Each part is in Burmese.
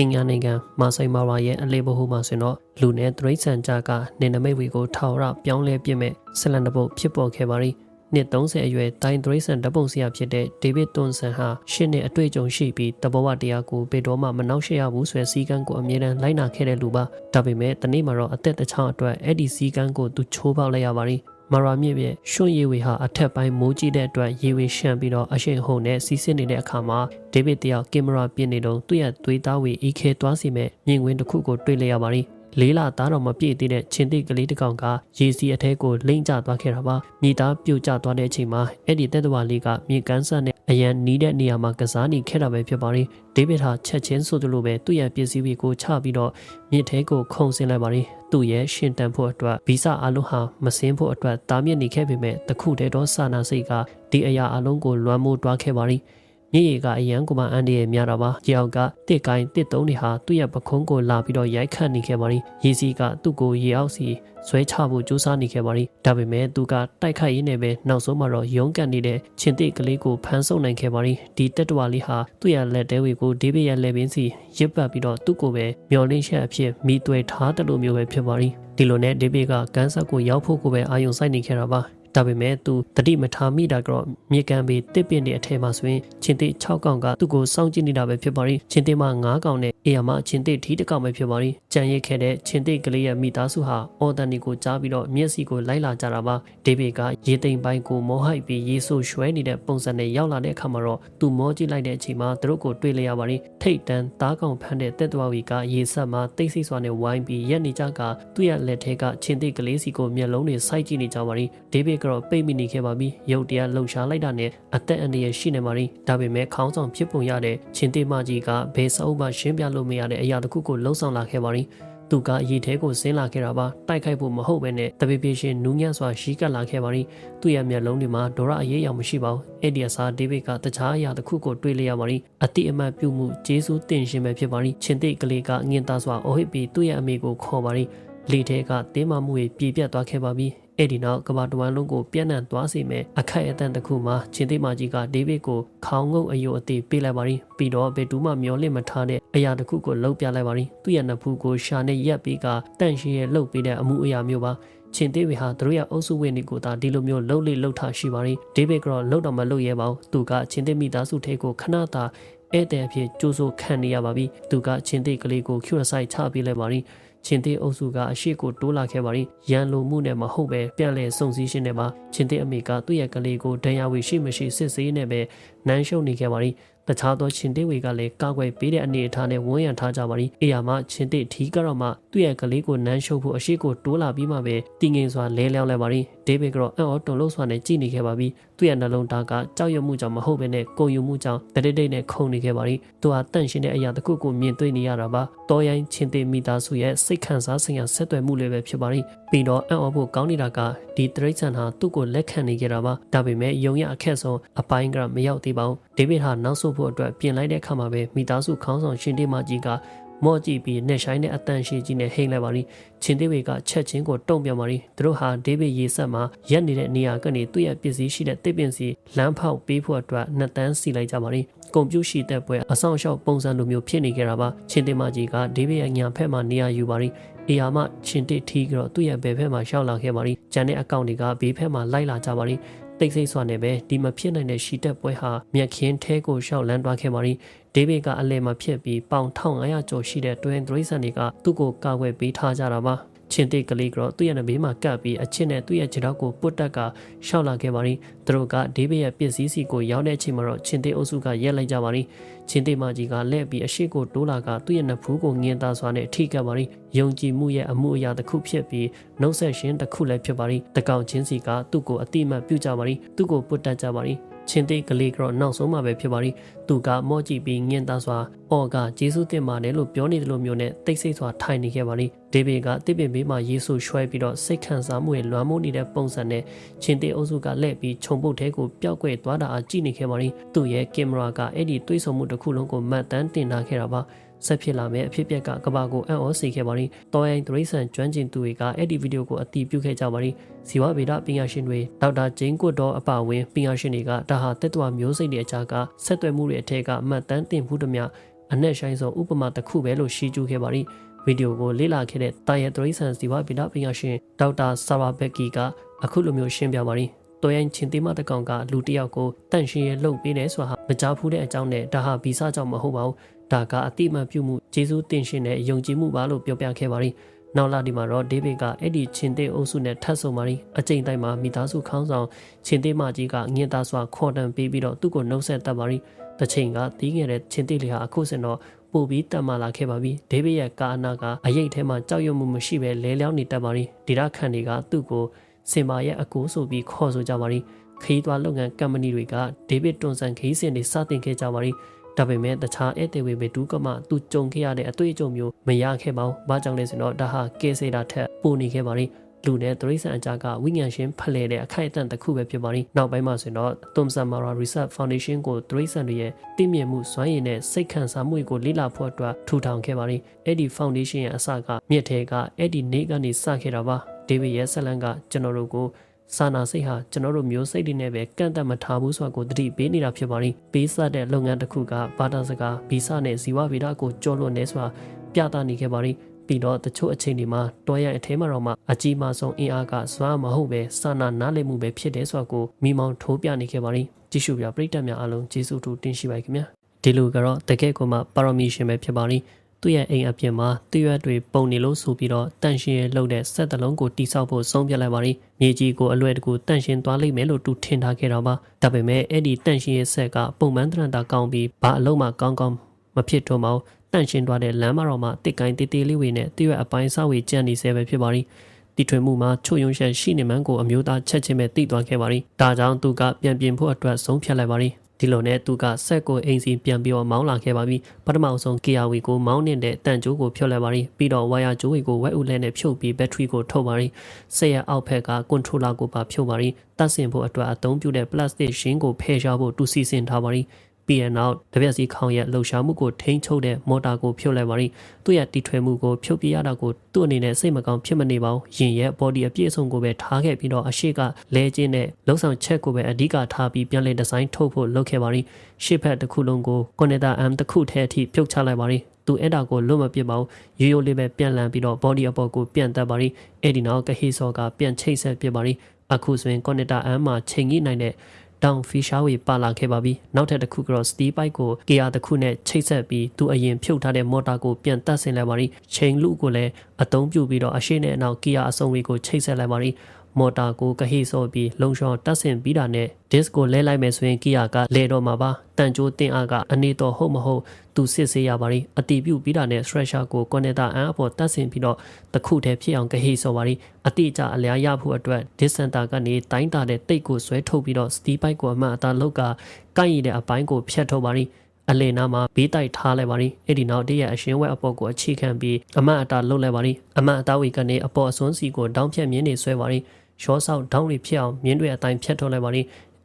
ကင်ညာနိုင်ငံမာဆိုင်မာရာရဲ့အလေးဘဟုမှာဆိုရင်တော့လူနဲ့တရိတ်ဆန်ကြကနေနမိတ်ဝီကိုထောင်ရပြောင်းလဲပြစ်မဲ့ဆလန်တပုတ်ဖြစ်ပေါ်ခဲ့ပါရီနှစ်30အရွယ်တိုင်းတရိတ်ဆန်ဓပုံဆရာဖြစ်တဲ့ဒေးဗစ်တွန်ဆန်ဟာရှစ်နှစ်အတွေ့အကြုံရှိပြီးတဘောဝတရားကိုပေတော်မှမနှောက်ယှက်ရဘူးဆိုတဲ့စီကံကိုအမြဲတမ်းလိုက်နာခဲ့တဲ့လူပါဒါပေမဲ့တနေ့မှာတော့အသက်တစ်ချောင်းအတွက်အဲ့ဒီစီကံကိုသူချိုးပေါက်လိုက်ရပါရီ မာရာမြစ်ရဲ့ရွှွန့်ရည်ဝေဟာအထက်ပိုင်းမိုးကြီးတဲ့အတွက်ရေဝေရှမ်းပြီးတော့အရှိန်ဟုန်နဲ့စီးဆင်းနေတဲ့အခါမှာဒေးဗစ်တယောက်ကင်မရာပြင်နေတော့သူ့ရဲ့သွေးသားဝေအီခဲသွားစီမဲ့မြင်ကွင်းတစ်ခုကိုတွေ့လိုက်ရပါရီလေးလာသားတော်မပြည့်သေးတဲ့ချင်းတိကလေးတစ်ကောင်ကရေစီအထဲကိုလိမ့်ကျသွားခဲ့တာပါမိသားပြုတ်ကျသွားတဲ့အချိန်မှာအဲ့ဒီတက်တဝါလေးကမြေကန်းဆက်နဲ့ အရန်နီးတဲ့နေရာမှာကစားနေခဲ့တာပဲဖြစ်ပါရီဒေးဗစ်ဟာချက်ချင်းဆိုသလိုပဲသူ့ရဲ့ပစ္စည်းတွေကိုချပြီးတော့မြစ်ထဲကိုခုန်ဆင်းလိုက်ပါရီသူ့ရဲ့ရှင်တန်ဖို့အတွက်ဗီဇအလုံးဟာမစင်းဖို့အတွက်တားမြစ်နေခဲ့ပေမဲ့တခုတည်းသောစာနာစိတ်ကဒီအရာအလုံးကိုလွှမ်းမိုးတွားခဲ့ပါ ရီမြေရီကအရန်ကိုမှအန်ဒီရဲ့များတာပါကြောက်ကတစ်ကိုင်းတစ်သုံးတွေဟာသူ့ရဲ့ပခုံးကိုလာပြီးတော့ရိုက်ခတ်နေခဲ့ပါရီရေစီကသူ့ကိုရေအောက်စီဆွဲချဖို့ကြိုးစားနေခဲ့ပါရီဒါပေမဲ့သူကတိုက်ခိုက်ရင်းနဲ့ပဲနောက်ဆုံးမှာတော့ရုန်းကန်နေတဲ့ချင်းတစ်ကလေးကိုဖမ်းဆုပ်နိုင်ခဲ့ပါရီဒီတက်တဝါလေးဟာသူ့ရဲ့လက်တဲဝေကိုဒေးဗစ်ရဲ့လက်ပင်စီရစ်ပတ်ပြီးတော့သူ့ကိုပဲမျောလင်းချက်အဖြစ်မိသွဲထားတယ်လို့မျိုးပဲဖြစ်ပါရီဒီလိုနဲ့ဒေးဗစ်ကကန်ဆတ်ကိုရောက်ဖို့ကိုပဲအာရုံစိုက်နေခဲ့တာပါ ဒါပေမဲ့သူတတိမထားမိတာကတော့မြေကံပေတစ်ပင်တွေအထဲမှာဆိုရင်ချင်းသိ6កောင်ကသူ့ကိုစောင့်ကြည့်နေတာပဲဖြစ်ပါရင်ချင်းသိမှာ9កောင်နဲ့အေယာမှာချင်းသိထိတကောင်ပဲဖြစ်ပါရင်ကြံရစ်ခဲ့တဲ့ချင်းသိကလေးရဲ့မိသားစုဟာအော်တန်ဒီကိုကြားပြီးတော့မျက်စိကိုလိုက်လာကြတာပါဒေးဗစ်ကရေသိမ်ပိုင်းကိုမောဟိုက်ပြီးရေဆိုးရွှဲနေတဲ့ပုံစံနဲ့ရောက်လာတဲ့အခါမှာတော့သူမောကြည့်လိုက်တဲ့အချိန်မှာသူတို့ကိုတွေ့လျက်ပါရင်ထိတ်တန်းသားကောင်ဖမ်းတဲ့တက်တော်ဝီကရေဆက်မှာတိတ်ဆိတ်စွာနဲ့ဝိုင်းပြီးရက်နေကြကသူ့ရဲ့လက်ထဲကချင်းသိကလေးစီကိုမျက်လုံးတွေစိုက်ကြည့်နေကြပါရင်ဒေးဗစ်ကတော့ပိတ်မိနေခဲ့ပါပြီရုတ်တရက်လှုပ်ရှားလိုက်တာနဲ့အသက်အန္တရာယ်ရှိနေပါရီဒါပေမဲ့ခေါင်းဆောင်ဖြစ်ပုံရတဲ့ချင်းတေမကြီးကဘယ်စာအုပ်မှရှင်းပြလို့မရတဲ့အရာတစ်ခုကိုလှုံ့ဆော်လာခဲ့ပါရီသူကအရေးထဲကိုဆင်းလာခဲ့တာပါတိုက်ခိုက်ဖို့မဟုတ်ပဲနဲ့တပိပိရှင်နူးညံ့စွာရှိကပ်လာခဲ့ပါရီသူ့ရဲ့မျက်လုံးတွေမှာဒေါရအရေးရောင်မရှိပါဘူးအဲ့ဒီအစားဒေးဗစ်ကတခြားအရာတစ်ခုကိုတွေ့လျရပါရီအတိအမှတ်ပြုမှုဂျေဆုတင်ရှင်ပဲဖြစ်ပါရီချင်းတိကလေးကငင်သားစွာအော်ဟစ်ပြီးသူ့ရဲ့အမေကိုခေါ်ပါရီလေထဲကတင်းမာမှုတွေပြေပြတ်သွားခဲ့ပါပြီ အဲ့ဒီနောက်ကဘာတဝမ်းလုံးကိုပြန့်နှံ့သွားစေမဲ့အခိုက်အတန့်တစ်ခုမှာချင်းသိမကြီးကဒေးဗစ်ကိုခေါင်းငုပ်အယုတ်အသေးပေးလိုက်ပါရီပြီးတော့ဘယ်သူမှမျောလင့်မထားတဲ့အရာတစ်ခုကိုလှုပ်ပြလိုက်ပါရီသူ့ရဲ့နဖူးကိုရှာနဲ့ရက်ပြီးကတန့်ရှင်းရဲ့လှုပ်ပေးတဲ့အမှုအရာမျိုးပါချင်းသေးဝေဟာသူတို့ရဲ့အုပ်စုဝင်တွေကိုသာဒီလိုမျိုးလှုပ်လေလှုပ်ထားရှိပါရီဒေးဗစ်ကတော့လှုပ်တော့မလှုပ်ရဲပါဘူးသူကချင်းသေးမိသားစုထဲကိုခဏတာဧည့်သည်အဖြစ်ကြိုးစိုးခံနေရပါပြီသူကချင်းသေးကလေးကိုကျူရဆိုင်ချပေးလိုက်ပါရီ ချင်းသေးအုပ်စုကအရှိကိုတိုးလာခဲ့ပါရီရန်လိုမှုနဲ့မဟုတ်ပဲပြန်လဲစုံစည်းရှင်းနေပါချင်းသေးအမေကသူ့ရဲ့ကလေးကိုဒဏ်ရာဝေရှိမရှိစစ်ဆေးနေပဲနန်းရှုံနေခဲ့ပါရီ တခြားသောချင်းတေးဝေကလည်းကာကွယ်ပေးတဲ့အနေအထားနဲ့ဝန်းရံထားကြပါရီအေယာမချင်းတေးထီကတော့မှသူ့ရဲ့ကလေးကိုနန်းရှုပ်ဖို့အရှိကိုတိုးလာပြီးမှပဲတည်ငြိမ်စွာလဲလျောင်းလိုက်ပါရီဒေးဗစ်ကတော့အံ့ဩတုန်လှုပ်စွာနဲ့ကြည်နေခဲ့ပါပြီသူ့ရဲ့နှလုံးသားကကြောက်ရွံ့မှုကြောင့်မဟုတ်ဘဲနဲ့ကုန်ယူမှုကြောင့်တတိတိတ်နဲ့ခုန်နေခဲ့ပါရီသူဟာတန့်ရှင်းတဲ့အရာတစ်ခုကိုမြင်တွေ့နေရတာပါတောရိုင်းချင်းတေးမိသားစုရဲ့စိတ်ခံစားဆိုင်ရာဆက်သွယ်မှုလေးပဲဖြစ်ပါရီပြီးတော့အံ့ဩဖို့ကောင်းနေတာကဒီတရိတ်ဆန်ဟာသူ့ကိုလက်ခံနေကြတာပါဒါပေမဲ့ယုံရအခက်ဆုံးအပိုင်းကမရောက်သေးပါဘူးဒေးဗစ်ဟာနောက်ဆုတ်ဖို့အတွက်ပြင်လိုက်တဲ့အခါမှာပဲမိသားစုခေါင်းဆောင်ရှင်တေးမကြီးကမော့ကြည့်ပြီးနဲ့ဆိုင်တဲ့အတန်ရှိကြီးနဲ့ဟိမ့်လိုက်ပါလိချင်းသေးဝေကချက်ချင်းကိုတုံ့ပြန်ပါလိသူတို့ဟာဒေးဗစ်ရေဆက်မှာရက်နေတဲ့နေရာကနေသူ့ရဲ့ပစ္စည်းရှိတဲ့တစ်ပင်စီလမ်းဖောက်ပေးဖို့အတွက်နှစ်တန်းစီလိုက်ကြပါလိကွန်ပျူရှိတဲ့ပွဲအဆောင်ရှောက်ပုံစံလိုမျိုးဖြစ်နေကြတာပါချင်းသေးမကြီးကဒေးဗစ်ရဲ့ညာဖက်မှာနေရာယူပါလိအေယာမချင်းတစ်ထီကတော့သူ့ရဲ့ဘယ်ဖက်မှာရှောက်လာခဲ့ပါလိဂျန်တဲ့အကောင့်တွေကဘေးဖက်မှာလိုက်လာကြပါလိ တိတ်ဆိတ်စွာနဲ့ပဲဒီမဖြစ်နိုင်တဲ့ရှီတက်ပွဲဟာမြက်ခင်းထဲကိုရှောက်လန်းသွားခဲ့ပါရီဒေးဗစ်ကအလဲမှာဖြစ်ပြီးပေါင်1500ကျော်ရှိတဲ့တွင်ဒရိဆန်တွေကသူ့ကိုကာကွယ်ပေးထားကြတာပါ ချင်းတိတ်ကလေးကတော့သူ့ရဲ့နဘေးမှာကပ်ပြီးအချစ်နဲ့သူ့ရဲ့ခြေထောက်ကိုပုတ်တက်ကရှောက်လာခဲ့ပါရီသူတို့ကဒေးဗစ်ရဲ့ပစ္စည်းစီကိုရောက်တဲ့အချိန်မှာတော့ချင်းတိတ်အုပ်စုကရက်လိုက်ကြပါရီချင်းတိတ်မကြီးကလက်ပြီးအရှိကိုတိုးလာကသူ့ရဲ့နဖူးကိုငင်သားစွာနဲ့အထိကပ်ပါရီယုံကြည်မှုရဲ့အမှုအရာတစ်ခုဖြစ်ပြီးနှုတ်ဆက်ရှင်တစ်ခုလည်းဖြစ်ပါရီတကောင်ချင်းစီကသူ့ကိုအတိမတ်ပြုကြပါရီသူ့ကိုပုတ်တက်ကြပါရီ ချင်းတိတ်ကလေးကတော့နောက်ဆုံးမှပဲဖြစ်ပါရီသူကမော့ကြည့်ပြီးငင်သားစွာအော်ကဂျေဆုတင်ပါတယ်လို့ပြောနေတယ်လို့မျိုးနဲ့တိတ်ဆိတ်စွာထိုင်နေခဲ့ပါရီဒေးဗစ်ကတစ်ပင်ဘေးမှာယေဆုရွှဲပြီးတော့စိတ်ခံစားမှုရဲ့လွမ်းမိုးနေတဲ့ပုံစံနဲ့ချင်းတိတ်အုပ်စုကလှည့်ပြီးခြုံပုတ်ထဲကိုပျောက်ကွယ်သွားတာအကြည့်နေခဲ့ပါရီသူ့ရဲ့ကင်မရာကအဲ့ဒီတွေးဆုံမှုတစ်ခုလုံးကိုမှတ်တမ်းတင်ထားခဲ့တာပါ ဆက်ဖြစ်လာမယ့်အဖြစ်အပျက်ကကဘာကိုအံ့ဩစေခဲ့ပါရီတော်ရင်ဒရိဆန်ကျွမ်းကျင်သူတွေကအဲ့ဒီဗီဒီယိုကိုအတီးပြုတ်ခဲ့ကြပါရီဇီဝဗေဒပညာရှင်တွေဒေါက်တာဂျင်းကွတ်တော်အပါဝင်ပညာရှင်တွေကဒါဟာတက်တော်မျိုးစိတ်တွေအကြားကဆက်သွယ်မှုတွေအထက်ကမှတ်တမ်းတင်မှုတို့များအနက်ရှိုင်းဆုံးဥပမာတစ်ခုပဲလို့ရှင်းကျူးခဲ့ပါရီဗီဒီယိုကိုလေ့လာခဲ့တဲ့တာရဲသရိဆန်စီဝါဗီဒပညာရှင်ဒေါက်တာဆာရာဘက်ကီကအခုလိုမျိုးရှင်းပြပါရီတော်ရင်ချင်းသေးမတကောင်ကလူတစ်ယောက်ကိုတန့်ရှင်းရလှုပ်ပေးတယ်ဆိုတာဟာမကြားဘူးတဲ့အကြောင်းနဲ့ဒါဟာဗီဇကြောင့်မဟုတ်ပါဘူး ဒါကအတိအမှန်ပြုမှုဂျေဇုတင်ရှင်တဲ့ယုံကြည်မှုပါလို့ပြောပြခဲ့ပါရီနောက်လာဒီမှာတော့ဒေးဗစ်ကအဲ့ဒီချင်းသေးအုပ်စုနဲ့ထပ်ဆုံပါရီအကြိမ်တိုင်းမှာမိသားစုခေါင်းဆောင်ချင်းသေးမကြီးကငင်သားစွာခေါ်တံပေးပြီးတော့သူ့ကိုနှုတ်ဆက်တတ်ပါရီတစ်ချိန်ကတီးငယ်တဲ့ချင်းသေးလေးဟာအခုစင်တော့ပို့ပြီးတက်မှလာခဲ့ပါပြီဒေးဗစ်ရဲ့ကာအနာကအရေးထဲမှာကြောက်ရွံ့မှုမရှိဘဲလဲလျောင်းနေတတ်ပါရီဒီရခန်တွေကသူ့ကိုစင်မာရဲ့အကူဆိုပြီးခေါ်ဆိုကြပါရီခီးသွွားလုပ်ငန်းကမ္ပဏီတွေကဒေးဗစ်တွန်ဆန်ခီးစင်တွေစတင်ခဲ့ကြပါရီ ဒါပေမဲ့တခြားဧည့်သည်ဝေဘေဒူးကမှသူကြုံခဲ့ရတဲ့အတွေ့အကြုံမျိုးမရခဲ့ပါဘူး။ဘာကြောင့်လဲဆိုတော့ဒါဟာကဲစေတာထက်ပိုနေခဲ့ပါလိမ့်။လူနဲ့သရိษံအကြကဝိညာဉ်ရှင်ဖလှယ်တဲ့အခိုက်အတန့်တစ်ခုပဲဖြစ်ပါလိမ့်။နောက်ပိုင်းမှာဆိုတော့ Thomson Mara Research Foundation ကိုသရိษံတွေရဲ့တည်မြဲမှုစွမ်းရည်နဲ့စိတ်ခံစားမှုကိုလေ့လာဖို့အတွက်ထူထောင်ခဲ့ပါလိမ့်။အဲ့ဒီ foundation ရဲ့အစကမြစ်ထဲကအဲ့ဒီနေကနေစခဲ့တာပါ။ဒေးဗစ်ရဲ့ဆက်လန်ကကျွန်တော်တို့ကို စာနာစိတ်ဟာကျွန်တော်တို့မျိုးစိတ်တွေနဲ့ပဲကန့်တက်မထားဘူးဆိုတာကိုသတိပေးနေတာဖြစ်ပါလိမ့်ပေးဆက်တဲ့လုပ်ငန်းတစ်ခုကဘာသာစကားဗီဇနဲ့ဇီဝဗေဒကိုကျော်လွန်နေဆိုတာပြသနေခဲ့ပါလိမ့်ပြီးတော့တချို့အချိန်တွေမှာတော်ရအထဲမှာတော့မှအကြီးမားဆုံးအင်အားကစွမ်းမဟုတ်ပဲစာနာနားလည်မှုပဲဖြစ်တယ်ဆိုတာကိုမိမောင်ထိုးပြနေခဲ့ပါလိမ့်ကြည့်ရှုပြပရိသတ်များအားလုံးကျေးဇူးတူတင်ရှိပါခင်ဗျာဒီလိုကတော့တကယ့်ကိုမှပါရမီရှင်ပဲဖြစ်ပါလိမ့် သူ့ရဲ့အိမ်အပြင်မှာတရွက်တွေပုံနေလို့ဆိုပြီးတော့တန့်ရှင်းရလှုပ်တဲ့ဆက်တလုံးကိုတိဆောက်ဖို့ဆုံးဖြတ်လိုက်ပါရီမြေကြီးကိုအလွယ်တကူတန့်ရှင်းသွားလိမ့်မယ်လို့သူထင်ထားခဲ့တာပါဒါပေမဲ့အဲ့ဒီတန့်ရှင်းရဆက်ကပုံမှန်တရံတာကောင်းပြီးဘာအလုံးမှကောင်းကောင်းမဖြစ်တော့မအောင်တန့်ရှင်းသွားတဲ့လမ်းမတော်မှာတစ်ကိုင်းတေးသေးလေးဝေနဲ့တရွက်အပိုင်းစားဝေကြံ့နေဆဲပဲဖြစ်ပါရီတီထွင်မှုမှာချို့ယုံရှက်ရှိနေမှန်းကိုအမျိုးသားချက်ချင်းပဲသိသွားခဲ့ပါရီဒါကြောင့်သူကပြန်ပြင်ဖို့အတွက်ဆုံးဖြတ်လိုက်ပါရီ ဒီလိုနဲ့သူကဆက်ကိုအိမ်စီပြန်ပြီးတော့မောင်းလာခဲ့ပါပြီပထမဆုံး KRW ကိုမောင်းနေတဲ့တန်ကြိုးကိုဖြုတ်လိုက်ပါပြီပြီးတော့ဝါယာကြိုးကိုဝက်ဥလဲနဲ့ဖြုတ်ပြီးဘက်ထရီကိုထုတ်ပါပြီဆက်ရအောက်ဖက်ကကွန်ထရိုလာကိုပါဖြုတ်ပါပြီတတ်ဆင်ဖို့အတွက်အသုံးပြုတဲ့ပလတ်စတစ်ရှင်းကိုဖယ်ရှားဖို့တူစီစဉ်ထားပါပြီ ပြီးရင်နောက်တပြက်စီခေါင်းရဲ့လှုပ်ရှားမှုကိုထိန်းချုပ်တဲ့မော်တာကိုဖြုတ်လိုက်ပါရီသူ့ရဲ့တီထွင်မှုကိုဖြုတ်ပြရတာကိုသူ့အနေနဲ့စိတ်မကောင်းဖြစ်မနေပါဘူးရင်ရဲ့ body အပြည့်အစုံကိုပဲထားခဲ့ပြီးတော့အရှိကလဲကျင်းတဲ့လှုပ်ဆောင်ချက်ကိုပဲအဓိကထားပြီးပြန်လည်ဒီဇိုင်းထုတ်ဖို့လုပ်ခဲ့ပါရီရှေ့ဖက်တစ်ခုလုံးကို connector arm တစ်ခုထဲအထိဖြုတ်ချလိုက်ပါရီသူအဲ့ဒါကိုလွတ်မပြစ်ပါဘူးရိုးရိုးလေးပဲပြန်လန်ပြီးတော့ body အပေါ်ကိုပြန်တက်ပါရီအဲ့ဒီနောက်ကဟေဆော့ကပြန်ချိတ်ဆက်ပြပါရီအခုဆိုရင် connector arm မှာချိန်ကြီးနိုင်တဲ့ တောင်ဖီရှာဝေပါလာခဲ့ပါပြီနောက်ထပ်တစ်ခုကတော့စတီးပိုက်ကိုကေယာတစ်ခုနဲ့ချိတ်ဆက်ပြီးသူအရင်ဖြုတ်ထားတဲ့မော်တာကိုပြန်တက်ဆင်လိုက်ပါရီချိန်လူကိုလည်းအသုံးပြုပြီးတော့အရှိနဲ့အနောက်ကေယာအစုံဝေကိုချိတ်ဆက်လိုက်ပါရီ မော်တာကိုကဟိဆော့ပြီးလုံရှောင်းတက်ဆင်ပြီးတာနဲ့ disk ကိုလဲလိုက်မယ်ဆိုရင်ကီယာကလဲတော့မှာပါတန်ကြိုးတင်အားကအနေတော်ဟုတ်မဟုတ်သူစစ်ဆေးရပါလိအတီးပြုတ်ပြီးတာနဲ့ stretcher ကို connector အန်အပေါ်တက်ဆင်ပြီးတော့တခုတည်းဖြစ်အောင်ကဟိဆော့ပါလိအတိအကျအလျားရဖို့အတွက် disk center ကနေတိုင်းတာတဲ့တိတ်ကိုဆွဲထုတ်ပြီးတော့ steel pipe ကိုအမှန်အသားလောက်ကကိုက်ရတဲ့အပိုင်းကိုဖြတ်ထုတ်ပါလိအလင်နာမှာဘေးတိုက်ထားလိုက်ပါရီအဲ့ဒီနောက်တည့်ရအရှင်းဝက်အပေါ်ကိုအခြေခံပြီးအမတ်အတာလှုပ်လိုက်ပါရီအမတ်အတာဝေကနေအပေါ်အစွန်းစီကိုတောင်းဖြတ်မြင်းနေဆွဲပါရီ ရောဆောက်ဒေါင်းတွေဖြစ်အောင်မြင်းတွေအတိုင်းဖြတ်ထုတ်လိုက်ပါလိ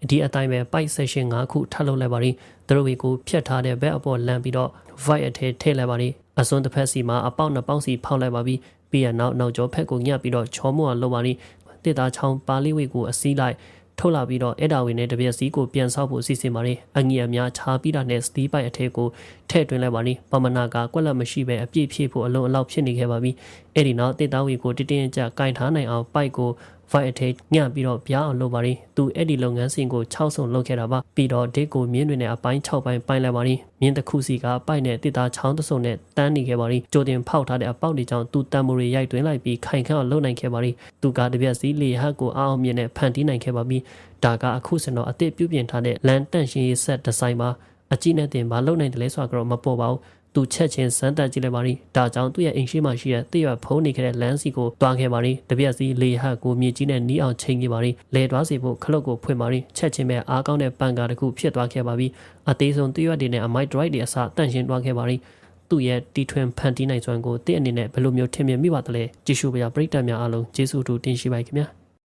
ဒီအတိုင်းပဲ pipe section 5ခုထပ်လုပ်လိုက်ပါလိသူတို့ကိုဖြတ်ထားတဲ့ဘက်အပေါ်လမ်းပြီးတော့ void အထဲထည့်လိုက်ပါလိအစွန်းတစ်ဖက်စီမှာအပေါက်နှစ်ပေါက်စီဖောက်လိုက်ပါပြီပြီးရနောက်နောက်ကျောဖက်ကိုညှပ်ပြီးတော့ချောမောလုပ်ပါလိတစ်သားချောင်းပါဠိဝိကိုအစည်းလိုက်ထုတ်လာပြီးတော့အဲ့ဒါဝင်နဲ့တပြက်စီကိုပြန်ဆောက်ဖို့အစီအစဉ်ပါတယ်အငြိအများခြားပြီးတာနဲ့စတီးပိုက်အထဲကိုထည့်သွင်းလိုက်ပါလိပမနာကကွက်လက်မရှိပဲအပြည့်ဖြည့်ဖို့အလုံးအလောက်ဖြစ်နေခဲ့ပါပြီ အဲ့ဒီနောက်တစ်သားဝီကိုတတင်းကြကင်ထားနိုင်အောင်ပိုက်ကို fight attack ညံ့ပြီးတော့ပြားအောင်လုပ်ပါရီသူအဲ့ဒီလုပ်ငန်းစဉ်ကို6ဆုံလုပ်ခဲ့တာပါပြီးတော့ဒစ်ကိုမြင်းတွေနဲ့အပိုင်း6ပိုင်းပိုင်းလိုက်ပါရီမြင်းတစ်ခုစီကပိုက်နဲ့တစ်သားချောင်းတစ်စုံနဲ့တန်းနေခဲ့ပါရီကြိုတင်ဖောက်ထားတဲ့အပေါက်တွေကြောင့်သူတံမိုတွေရိုက်တွင်းလိုက်ပြီးခိုင်ခန့်အောင်လုပ်နိုင်ခဲ့ပါရီသူကတပြက်စီလေဟတ်ကိုအားအောင်မြင်နဲ့ဖန်တီးနိုင်ခဲ့ပါပြီဒါကအခုစင်တော့အသစ်ပြုပြင်ထားတဲ့လန်တန့်ရှင်းရေးဆက်ဒီဇိုင်းပါအကြည့်နဲ့တင်မလုပ်နိုင်တယ်လဲဆိုတာကတော့မပေါ်ပါဘူး သူချက်ချင်းစမ်းတက်ကြည့်လိုက်ပါရီဒါကြောင့်သူ့ရဲ့အိမ်ရှိမှရှိတဲ့တည့်ရဖုံးနေခဲ့တဲ့လမ်းစီကိုတွားခဲ့ပါရီတပြက်စီလေဟတ်ကိုမြေကြီးနဲ့နီးအောင်ချိန်ခဲ့ပါရီလဲတွားစီဖို့ခလုတ်ကိုဖွင့်ပါရီချက်ချင်းပဲအားကောင်းတဲ့ပန်ကာတစ်ခုဖြစ်သွားခဲ့ပါပြီအသေးဆုံးတည့်ရတွေနဲ့အမိုက်ဒရိုက်တွေအစားတန့်ရှင်းတွားခဲ့ပါရီသူ့ရဲ့တီထွင်ဖန်တီးနိုင်စွမ်းကိုတင့်အနေနဲ့ဘယ်လိုမျိုးထင်မြင်မိပါသလဲကြည့်ရှုပါရပရိသတ်များအားလုံးကျေးဇူးတူတင်ရှိပါခင်ဗျာ